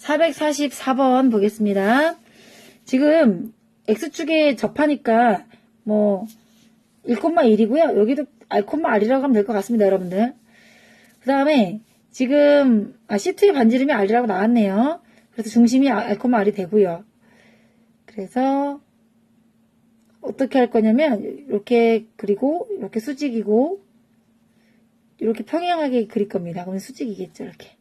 444번 보겠습니다. 지금 X축에 접하니까 뭐 1,1이고요. 여기도 R,R이라고 하면 될 것 같습니다, 여러분들. 그 다음에 지금 아, C2의 반지름이 R이라고 나왔네요. 그래서 중심이 R,R이 되고요. 그래서 어떻게 할 거냐면 이렇게 그리고 이렇게 수직이고 이렇게 평행하게 그릴 겁니다. 그러면 수직이겠죠, 이렇게.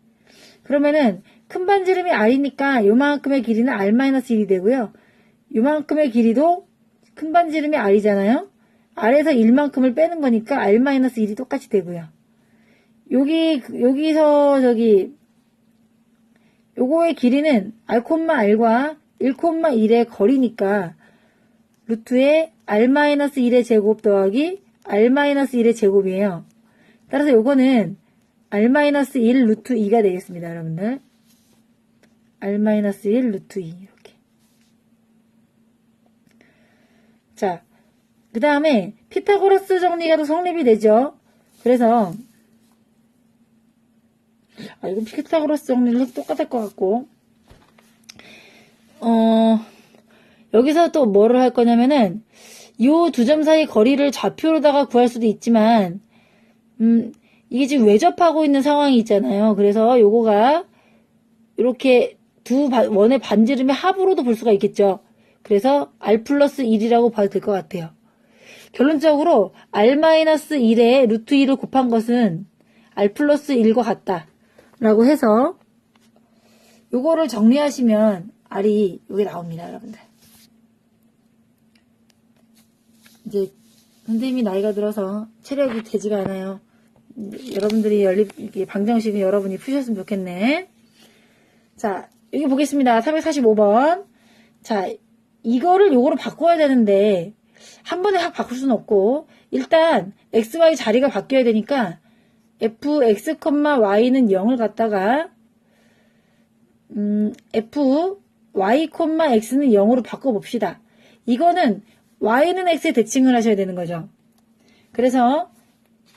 그러면은 큰 반지름이 R이니까 요만큼의 길이는 R-1이 되고요. 요만큼의 길이도 큰 반지름이 R이잖아요. R에서 1만큼을 빼는 거니까 R-1이 똑같이 되고요. 여기 여기서 저기 요거의 길이는 R, R과 1,1의 거리니까 루트의 R-1의 제곱 더하기 R-1의 제곱이에요. 따라서 요거는 R-1 루트 2가 되겠습니다, 여러분들. R-1 루트 2 이렇게. 자, 그 다음에 피타고라스 정리가 더 성립이 되죠. 그래서 아 이건 피타고라스 정리를 똑같을 것 같고 어 여기서 또 뭐를 할 거냐면은 요두점 사이 거리를 좌표로다가 구할 수도 있지만 음 이게 지금 외접하고 있는 상황이 있잖아요. 그래서 요거가 이렇게 두 바- 원의 반지름의 합으로도 볼 수가 있겠죠. 그래서 R 플러스 1이라고 봐도 될 것 같아요. 결론적으로 R-1에 루트 2를 곱한 것은 R 플러스 1과 같다. 라고 해서 요거를 정리하시면 R이 여기 나옵니다, 여러분들. 이제 선생님이 나이가 들어서 체력이 되지가 않아요. 여러분들이 연립 이게 방정식은 여러분이 푸셨으면 좋겠네. 자, 여기 보겠습니다. 345번. 자, 이거를 요거로 바꿔야 되는데 한 번에 확 바꿀 수는 없고 일단 x, y 자리가 바뀌어야 되니까 f, x, y는 0을 갖다가 음, f, y, x는 0으로 바꿔봅시다. 이거는 y는 x에 대칭을 하셔야 되는 거죠. 그래서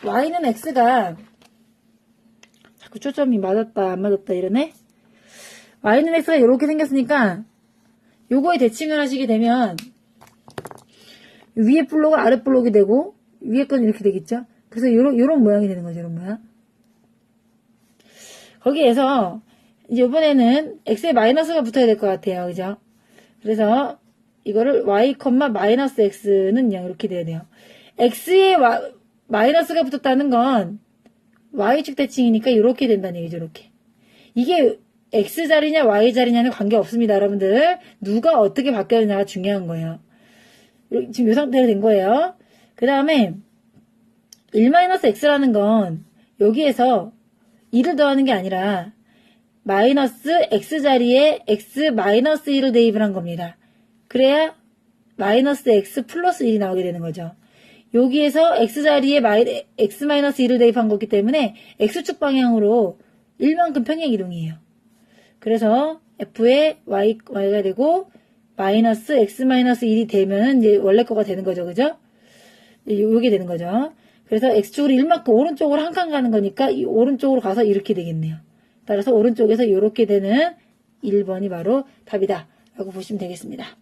y는 x가 자꾸 초점이 맞았다 안 맞았다 이러네. y는 x가 이렇게 생겼으니까 요거에 대칭을 하시게 되면 위에 블록은 아래 블록이 되고 위에 건 이렇게 되겠죠. 그래서 요런 요런 모양이 되는 거죠. 이런 모양. 거기에서 이제 이번에는 x에 마이너스가 붙어야 될 것 같아요. 그죠? 그래서 이거를 y, 마이너스 x는 0 이렇게 돼야 돼요. 와- 마이너스가 붙었다는 건 y축 대칭이니까 이렇게 된다는 얘기죠. 이렇게. 이게 x 자리냐 y 자리냐는 관계 없습니다. 여러분들. 누가 어떻게 바뀌었냐가 중요한 거예요. 지금 이 상태로 된 거예요. 그 다음에 1-x라는 건 여기에서 2를 더하는 게 아니라 마이너스 x 자리에 x 마이너스 1을 대입을 한 겁니다. 그래야 마이너스 x 플러스 1이 나오게 되는 거죠. 여기에서 x 자리에 마이, x 마이너스 1을 대입한 거기 때문에 x축 방향으로 1만큼 평행 이동이에요. 그래서 f의 y, y가 되고 마이너스 x 마이너스 1이 되면 이제 원래 거가 되는 거죠. 그죠? 요게 되는 거죠. 그래서 x축으로 1만큼 오른쪽으로 한 칸 가는 거니까 이 오른쪽으로 가서 이렇게 되겠네요. 따라서 오른쪽에서 이렇게 되는 1번이 바로 답이다. 라고 보시면 되겠습니다.